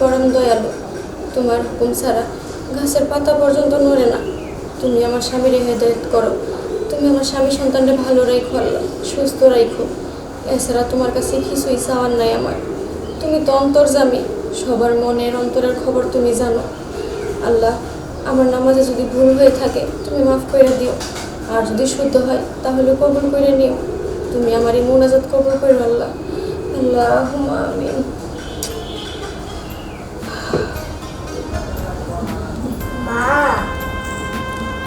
পরম দয়ালু, তোমার হুকুম ছাড়া গাছের পাতা পর্যন্ত নড়ে না। তুমি আমার স্বামীর হেদায়ত করো। তুমি আমার স্বামী সন্তানটা ভালো রাখো আল্লাহ, সুস্থ রাখো। এছাড়া তোমার কাছে কিছুই চাওয়ার নাই আমার। তুমি তো অন্তর্জামী সবার মনের অন্তরের খবর তুমি জানো। আল্লাহ, আমার নামাজে যদি ভুল হয়ে থাকে, তুমি মাফ করে দিও। আর যদি শুদ্ধ হয়, তাহলে কবুল করে নিও। তুমি আমার এই মোনাজাত কবুল করো আল্লাহ। আল্লাহ আমিন। মা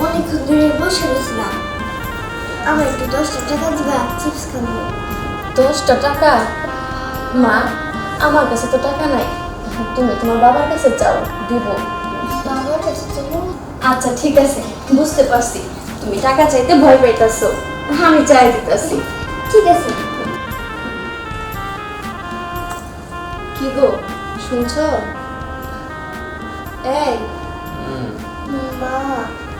অনেকক্ষণ ধরে বসে রয়েছিলাম আমার একটু দশটা টাকা দিবা চিপস খাব দশটা টাকা মা আমার কাছে তো টাকা নাই তুমি তোমার বাবার কাছে চাও দিব বাবার কাছে চলো আচ্ছা ঠিক আছে বুঝতে পারছি তুমি টাকা চাইতে ভয় পাইতাছো আমি চাই দিতেছি ঠিক আছে কি গো শুনছো এই মা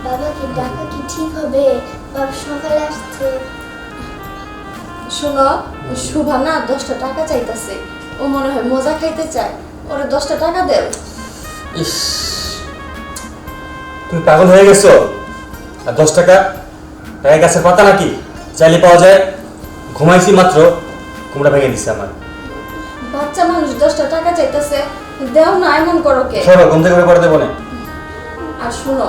বাবাকে ডাকা কি ঠিক হবে? বাবা সকালে আসছে। শোনো শুভা না দশটা টাকা চাইতেছে। ও মনে হয় মজা খাইতে চায়। ওরা দশটা টাকা দেও। ইস তুমি পাগল হয়ে গেছো? আর দশ টাকা টাকা গাছের পাতা নাকি? চাইলে পাওয়া যায়। ঘুমাইছি মাত্র কুমড়া ভেঙে দিছে আমার। বাচ্চা মানুষ দশটা টাকা চাইতেছে। দেও না এমন করো কে? সরো ঘুম থেকে পড়ে দেবো না। আর শোনো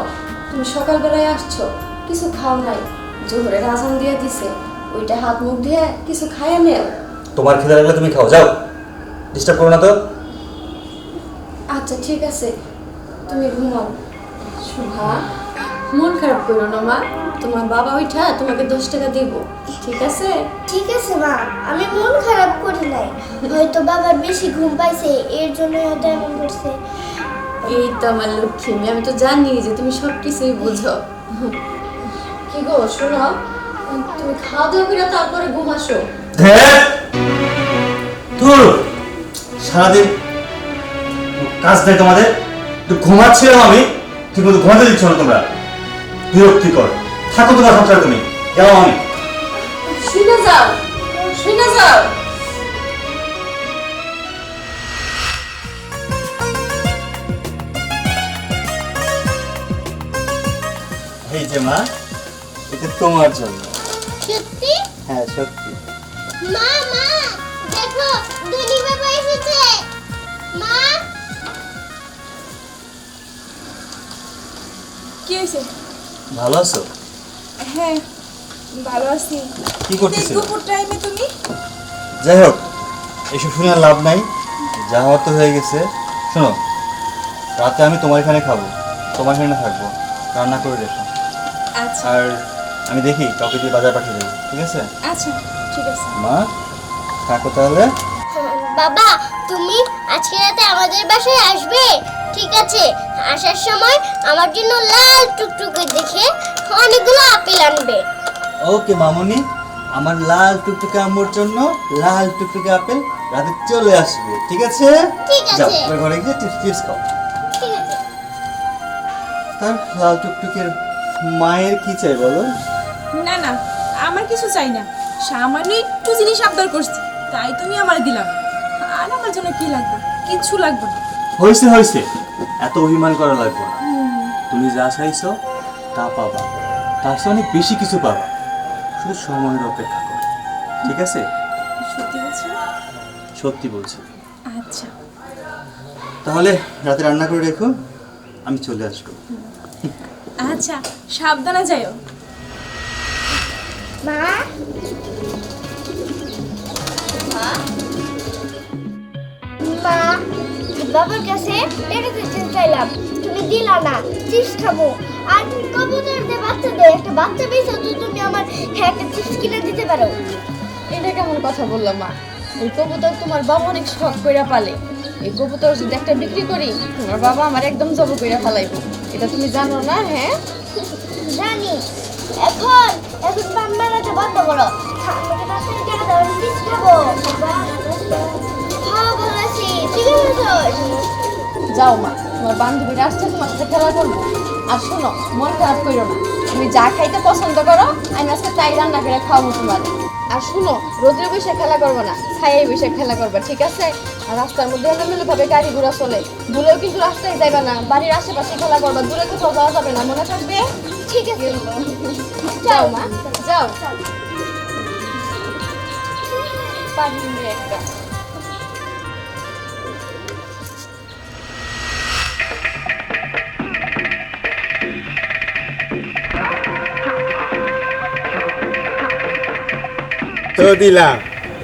তুমি সকালবেলায় আসছো কিছু খাও নাই জোহরের আজান দিয়ে দিছে ওইটা হাত মুখ দিয়ে কিছু খাইয়ে নেও। তোমার খিদে লাগলে তুমি খাও যাও। ডিস্টার্ব করো না তো। আচ্ছা ঠিক আছে তুমি ঘুমাও। শুভা মন খারাপ করো না মা। তোমার বাবা ওইটা তোমাকে দশ টাকা দিব ঠিক আছে? ঠিক আছে মা। আমি মন খারাপ করি নাই। হয়তো বাবার বেশি ঘুম পাইছে এর জন্য হয়তো এমন করছে। এই তো আমার লক্ষ্মী আমি তো জানি যে তুমি সব কিছুই বুঝো। কি গো শোনো তুমি খাওয়া দাওয়া করে তারপরে ঘুমাসো ধ্যাৎ! ধুর, সারাদিন কাজ নেই তোমাদের। ঘুমাচ্ছিলাম আমি ঠিক মতো ঘুমাতে দিচ্ছ না তোমরা। বিরক্তিকর। থাকো তোমার সংসারে তুমি। যাও আমি। শুনে যাও শুনে যাও। এই যে মা এটা তোমার জন্য। সত্যি? হ্যাঁ সত্যি। মা মা দেখো বাবা এসেছে। মা। কি হয়েছে? ভালো আছো? হ্যাঁ ভালো আছি। কি দুপুর টাইমে তুমি? যাই হোক এসব শুনে লাভ নাই। যা হওয়ার তো হয়ে গেছে। শোনো রাতে আমি তোমার এখানে খাব। তোমার এখানে থাকব। রান্না করে রেখো আচ্ছা। আর আমি দেখি কাউকে দিয়ে বাজার পাঠিয়ে দেবো। ঠিক আছে? আচ্ছা ঠিক আছে। মা থাকো তাহলে। বাবা তুমি আজকে রাতে আমাদের বাসায় আসবে? ঠিক আছে। আসার সময় আমার জন্য লাল টুকটুকে দেখে অনেকগুলো আপেল আনবে। ওকে মামনি আমার লাল টুকটুকে আম্মুর জন্য লাল টুকটুকে আপেল রাতে চলে আসবে ঠিক আছে? ঠিক আছে। যাও এবার ঘরে গিয়ে টিপস টিপস খাও। ঠিক আছে। তার লাল টুকটুকের মায়ের কি চাই বলো? না না আমার কিছু চাই না। সামান্য একটু জিনিস আবদার করছি তাই তুমি আমার দিলাম আর আমার জন্য কি লাগবে? কিচ্ছু লাগবে না। হয়েছে হয়েছে এত অভিমান করা লাগবে না। তুমি যা চাইছো তা পাবা। তার চেয়ে অনেক বেশি কিছু পাবা। শুধু সময়ের অপেক্ষা করো ঠিক আছে? সত্যি বলছো? সত্যি বলছি। আচ্ছা। তাহলে রাতে রান্না করে রেখো আমি চলে আসব। আচ্ছা সাবধানে যাইও। মা? মা? বাবার কাছে টাকা দিতে চাইলাম। তুমি দিলা না চিপস খাব। আর কবুতর দিয়ে বাচ্চা দেয় একটা বাচ্চা পেয়েছ তো তুমি আমার হ্যাঁ একটা চিপস কিনে দিতে পারো। এটা কেমন কথা বললাম মা? এই কবুতর তোমার বাবা অনেক শখ কইরা পালে। এই কবুতর যদি একটা বিক্রি করি তোমার বাবা আমার একদম জব কইরা ফেলাইব। এটা তুমি জানো না হ্যাঁ? জানি। এখন এখন মারাতে বন্ধ করো। চিপস খাব। যাও মা, তোমার বান্ধবীরা আসছে, তোমার সাথে খেলা করব। আর শোনো, মন খারাপ করো না। তুমি যা খাইতে পছন্দ করো, আমি আজকে তাই রান্না করে খাওয়াবো তোমার আর শুনো, রোদ্রে বসে খেলা করবে না ছায়ায় বসে খেলা করবে, ঠিক আছে? আর রাস্তার মধ্যে এলোমেলো ভাবে গাড়ি ঘোড়া চলে। ভুলেও কিন্তু রাস্তায় যাবে না, বাড়ির আশেপাশে খেলা করবা, দূরে কোথাও যাওয়া যাবে না, মনে থাকবে? ঠিক আছে। যাও মা, যাও। একটা। তো দিলাম।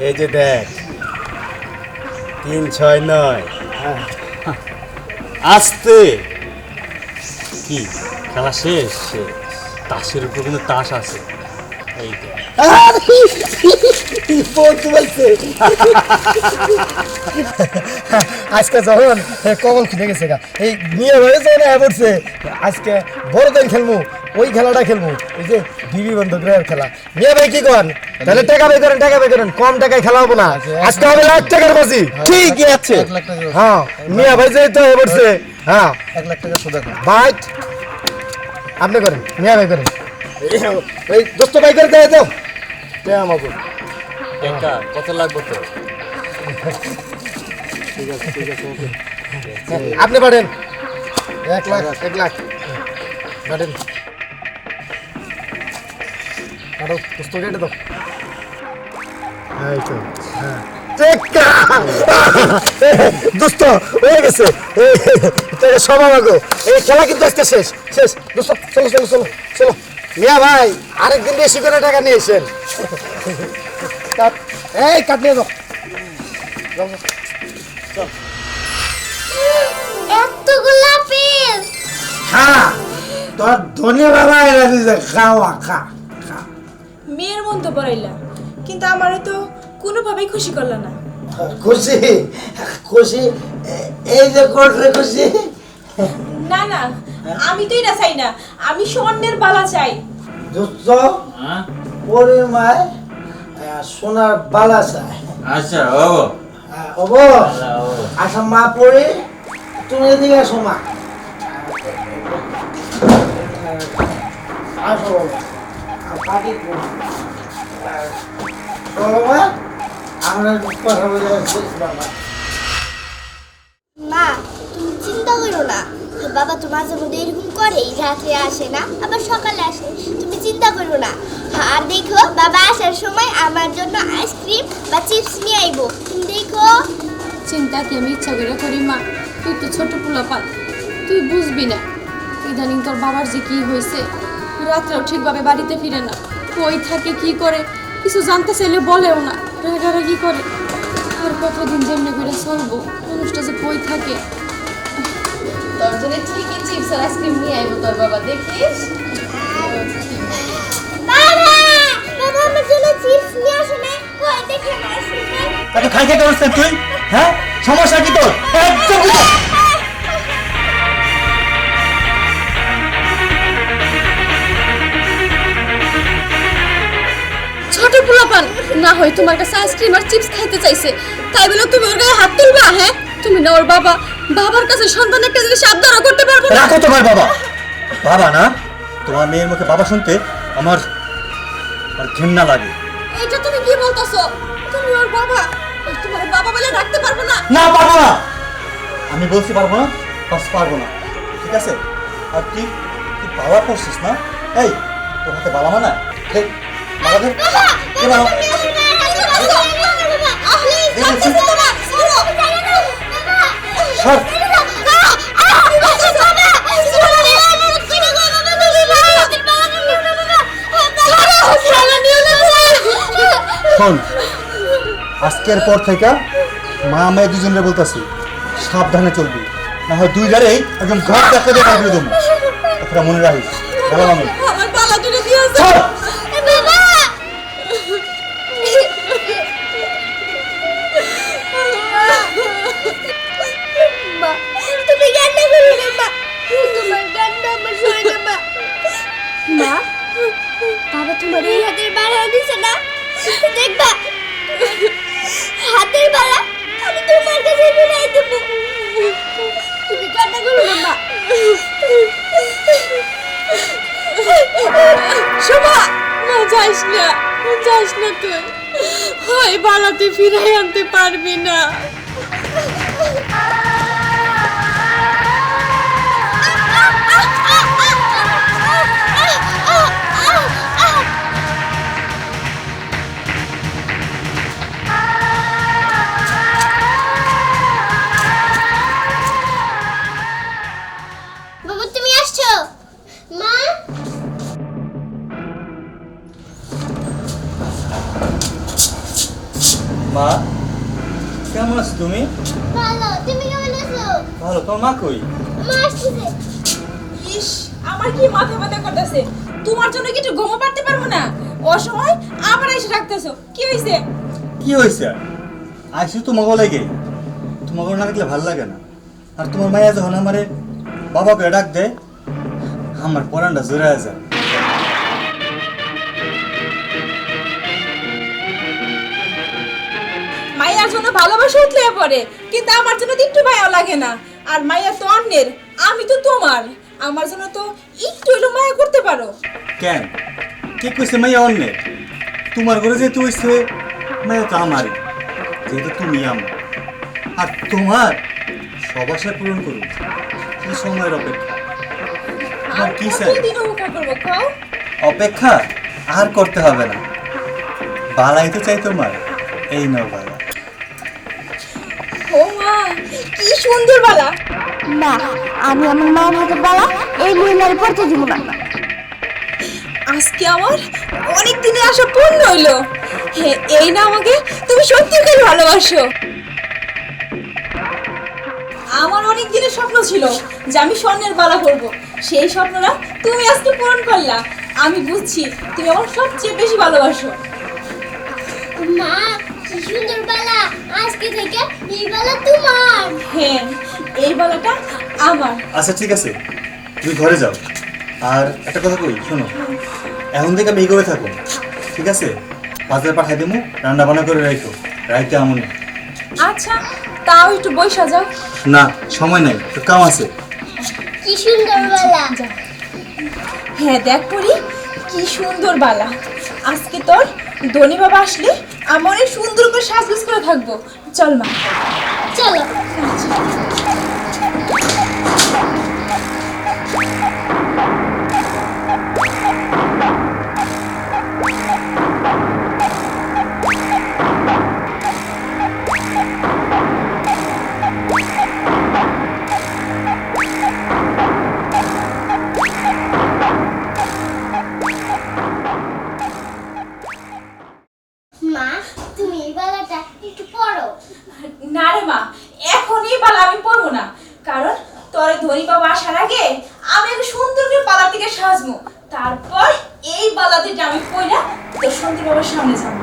এই যে দেখ। তিন, ছয়, নয়। আসতে। কি? খেলা শেষ? তাসের উপর কিন্তু তাস আছে। আজকে যখন কবল খুঁজে গেছে গা। এই নিয়ে হয়ে যায় না পড়ছে আজকে বড় দিন খেলব ওই খেলাটা খেলব। এই যে বিবি বন্ধু গ্রহের খেলা। নিয়ে ভাই কি করেন? তাহলে টাকা বের করেন টাকা বের করেন। কম টাকায় খেলা হব না। আজকে হবে লাখ টাকার বাজি। ঠিক আছে। হ্যাঁ মিয়া ভাই যে তো হয়ে পড়ছে হ্যাঁ। এক লাখ টাকা সোজা বাইট। আপনি করেন মিয়া ভাই করেন। এই দোস্ত ভাই করে দেয় তো। আমাকে। কত লাগবে তো? আপনি পারেন। এক লাখ এক লাখ। পারেন। কাটো পুস্তক কেটে দাও। এই তো দোস্ত হয়ে গেছে। এই, তোকে এই খেলা কিন্তু আজকে শেষ শেষ। দোস্ত চলো চলো চলো চলো। মিয়া ভাই আরেকদিন বেশি করে টাকা নিয়েছেন কাট এই কাট নিয়ে দাও এতগুলা পেল খা তোর ধনী বাবা দিছে খাওয়া খা। মেয়ের মন তো পড়াইলা। কিন্তু আমারও তো কোনোভাবেই খুশি করলা না। খুশি? খুশি? এই যে করছে খুশি? না না আমি তো এটা চাই না। আমি স্বর্ণের বালা চাই। দুস্থ পরের মায় সোনার বালা চাই। আচ্ছা ও আহ, হব। আচ্ছা মা পরে তুমি এদিকে আসো মা। আসো বাবা আমরা কথা বলে বাবা। মা তুমি চিন্তা করো না। বাবা তো মাঝে মধ্যে এরকম করেই রাত্রে আসে না আবার সকালে আসে। তুমি চিন্তা করো না। আর দেখো বাবা আসার সময় আমার জন্য আইসক্রিম বা চিপস নিয়ে আইবো। তুমি দেখো। চিন্তা কি আমি ইচ্ছা করে করি মা? তুই তো ছোট পোলা পাল তুই বুঝবি না। ইদানিং তোর বাবার যে কি হয়েছে রাত্রেও ঠিকভাবে বাড়িতে ফিরে না। কই থাকে কি করে? কিছু জানতে চাইলে বলেও না। রাগারাগি করে। আর কতদিন যেমনি করে চলবো? মানুষটা যে কই থাকে? তোর জন্য ঠিকই চিপস আর আইসক্রিম নিয়ে আইবো তোর বাবা দেখিস? হয় তোমার কাছে আইসক্রিম আর চিপস খাইতে চাইছে। তাই বলে তুমি ওর গায়ে হাত তুলবা হ্যাঁ? তুমি না ওর বাবা। বাবার কাছে সন্তান একটা জিনিস আবদারও করতে পারব না। রাখো তোমার বাবা। বাবা না তোমার মেয়ের মুখে বাবা শুনতে আমার আর ঘৃণা লাগে। এটা তুমি কি বলতাছো? তুমি ওর বাবা। তোমার বাবা বলে রাখতে পারব না। না পারব না। আমি বলতে পারব না বাস পারব না। ঠিক আছে? আর তুই তুই বাবা করছিস না? এই তোর হাতে বাবা মা না এই, বাবা। দে। শোন আজকের পর থেকে মা মেয়ে দুজনে বলতেছি সাবধানে চলবি। না হয় দুই জারেই একদম ঘর দেখা দিয়ে কথাটা মনে রাখিস। গেলাম আমি এই হাতের বাড়া দিছে না? দেখবা হাতের বাড়া আমি তোমার কাছে ফিরাই দেব। তুমি কান্না করো না মা। শোভা না যাইস না যাস না তুই। হয় বালাতে ফিরাই আনতে পারবি না। মা কেমন আছো তুমি? ভালো তুমি কেমন আছো? ভালো তোমার মা কই? মা আসছে। ইস আমার কি মাথা ব্যথা করতেছে? তোমার জন্য কি একটু ঘুমো পারতে পারব না? অসময় আবার এসে রাখতেছো কি হয়েছে কি হয়েছে আইসি তোমাকে লাগে। তোমাকে না দেখলে ভালো লাগে না। আর তোমার মায়া যখন আমারে বাবাকে ডাক দে আমার পরানটা জোরে যায়। ভালোবাসা উঠলে পরে কিন্তু আমার জন্য তো একটু মায়াও লাগে না। আর মায়া তো অন্যের আমি তো তোমার। আমার জন্য তো একটু হইলেও মায়া করতে পারো। কেন? কি কইছে মাইয়া অন্যে তোমার ঘরে যেহেতু হইছে মাইয়া তো আমারই যেহেতু তুমি আমার। আর তোমার সব আশা পূরণ করুন কি সময়ের অপেক্ষা। আর কি চাই? কতদিন উপকার করব খাও অপেক্ষা আর করতে হবে না। বালাই তো চাই তোমার এই নাও কি সুন্দর বালা। না আমি আমার মায়ের হাতে বালা এই মহিলার পড়তে দিব না। আজকে আমার অনেক দিনে আশা পূর্ণ হইল হে, এই না আমাকে তুমি সত্যি করে ভালোবাসো। আমার অনেক দিনের স্বপ্ন ছিল যে আমি স্বর্ণের বালা করব। সেই স্বপ্নটা তুমি আজকে পূরণ করলা। আমি বুঝছি তুমি আমার সবচেয়ে বেশি ভালোবাসো। মা কি সুন্দর বালা। আজকে থেকে এই বালা তোমার। হ্যাঁ এই বালাটা আমার। আচ্ছা ঠিক আছে। তুমি ঘরে যাও। আর একটা কথা কই শোনো। এখন থেকে আমি এই করে থাকো ঠিক আছে? বাজারে পাঠাই দেবো রান্না বান্না করে রাখো রাইতে আমন। আচ্ছা তাও একটু বৈশা যাও। না সময় নাই তো কাম আছে। কি সুন্দর বালা। হ্যাঁ দেখ পরি কি সুন্দর বালা। আজকে তোর ধনী বাবা আসলে আমি অনেক সুন্দর করে সাজগুজ করে থাকব। চল মা। চলো। একটু পড়ো। না রে মা এখন এই বালা আমি পরবো না। কারণ তোর ধনী বাবা আসার আগে আমি একটা সুন্দর করে বালা থেকে সাজবো। তারপর এই বালা আমি পয়লা তোর সুন্দর বাবার সামনে যাব।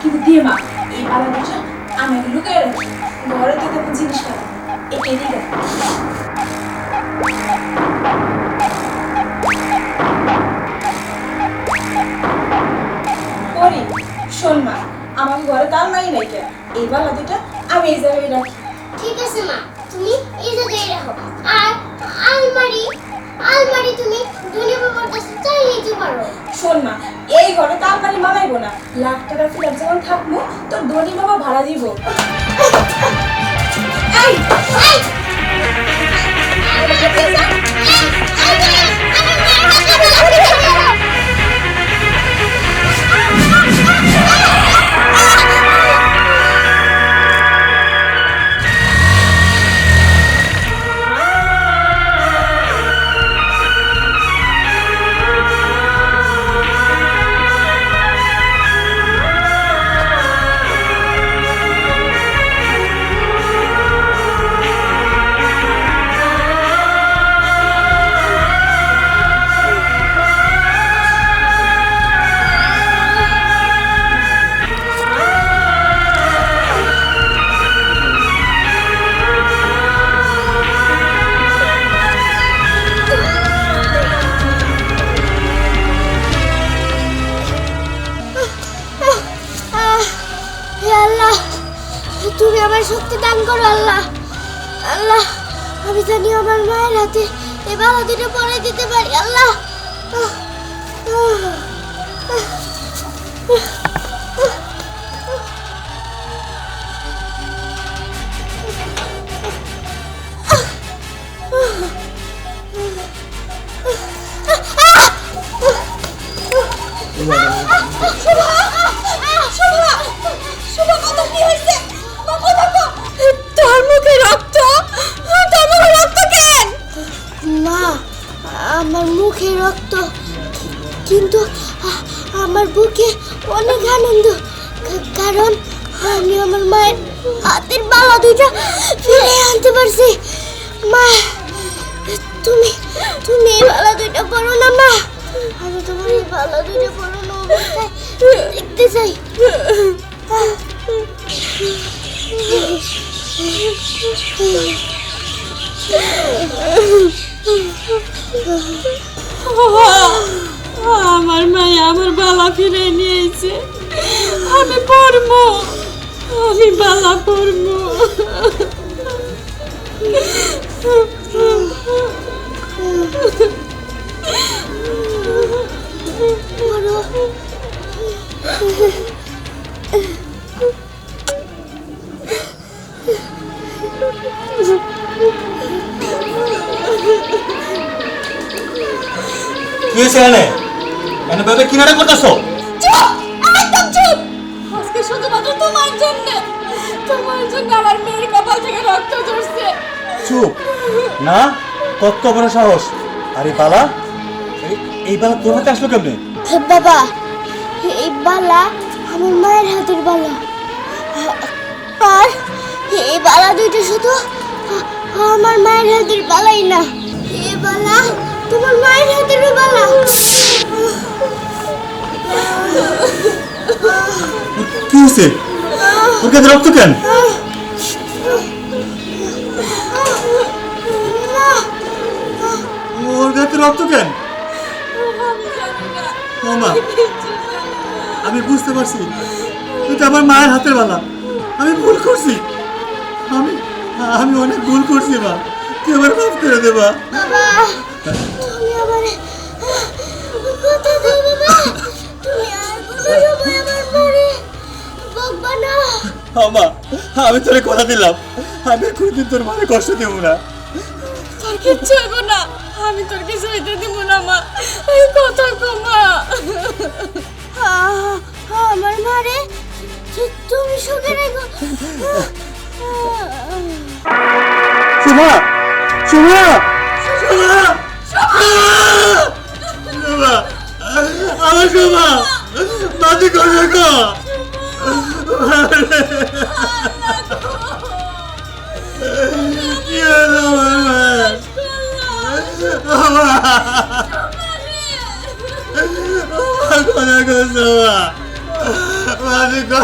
কিন্তু দিয়ে মা, এই বালা দুটো আমি আগে লুকিয়ে রাখি, ঘরে তো কোনো জিনিস পাবো এটাই পরে শোন মা, আমার ঘরে তার নাই নাই কেন এই বালা দুটো আমি এই জায়গায় রাখি। ঠিক আছে মা তুমি এই জায়গায় রাখো। আর আলমারি আলমারি তুমি দুনিয়া বাবার কাছে চাই নিতে পারো। শোন মা এই ঘরে তো আলমারি মানাইবো না। লাখ টাকা ফিলার যখন থাকব তোর ধনী বাবা ভাড়া দিব। আমার শক্তি দান করো আল্লাহ আল্লাহ আমি জানি আমার মায়ের হাতে এবার হাতিটা পরে দিতে পারি আল্লাহ শুভ শুভ শুভ কত কি হয়েছে তোর মুখে রক্ত? তোর মুখে রক্ত কেন? মা, আমার মুখে রক্ত, কিন্তু আমার বুকে অনেক আনন্দ, কারণ আমি আমার মায়ের হাতের বালা দুইটা ফিরে আনতে পারছি। মা, তুমি তুমি এই বালা দুইটা পড়ো না, মা। আমি তোমার এই বালা দুইটা পড়ো না দেখতে চাই। আমার মায়ে আমার বালা ফিরে নিয়েছে। আমি পড়ব আমি বালা পড়ব। পড়ো কি হয়েছে এখানে? এখানে বেবে কিনারা করতেছো? চুপ! একদম চুপ! আজকে শুধুমাত্র তোমার জন্য তোমার জন্য আমার মেয়ের কপাল থেকে রক্ত ঝরছে। চুপ! না? কত বড় সাহস! আরে বালা এই বালা তোর হাতে আসলো কেমনে? বাবা এই বালা আমার মায়ের হাতের বালা। আর এই বালা দুইটা শুধু আমার মায়ের হাতের বালাই না। এই বালা তোমার মায়ের হাতের বালা কি হয়েছে তোর কাছে রক্ত কেন? ওর গাতে রক্ত কেন? ও মা আমি বুঝতে পারছি। এটা আমার মায়ের হাতের বালা। আমি ভুল করছি। আমি আমি অনেক ভুল করছি মা। তুই আমার মাফ করে দেবা আর আমার মারে বকবা না। আমা আমি তোরে কথা দিলাম। আমি কোনোদিন তোর মারে কষ্ট দেব না। তোর কিচ্ছু হইব না। আমি তোর কিছু হইতে দিব না মা। এই কথা কমা আ- আমার মারে তুমি সুখে রেখো? শোভা শোভা 花子花子花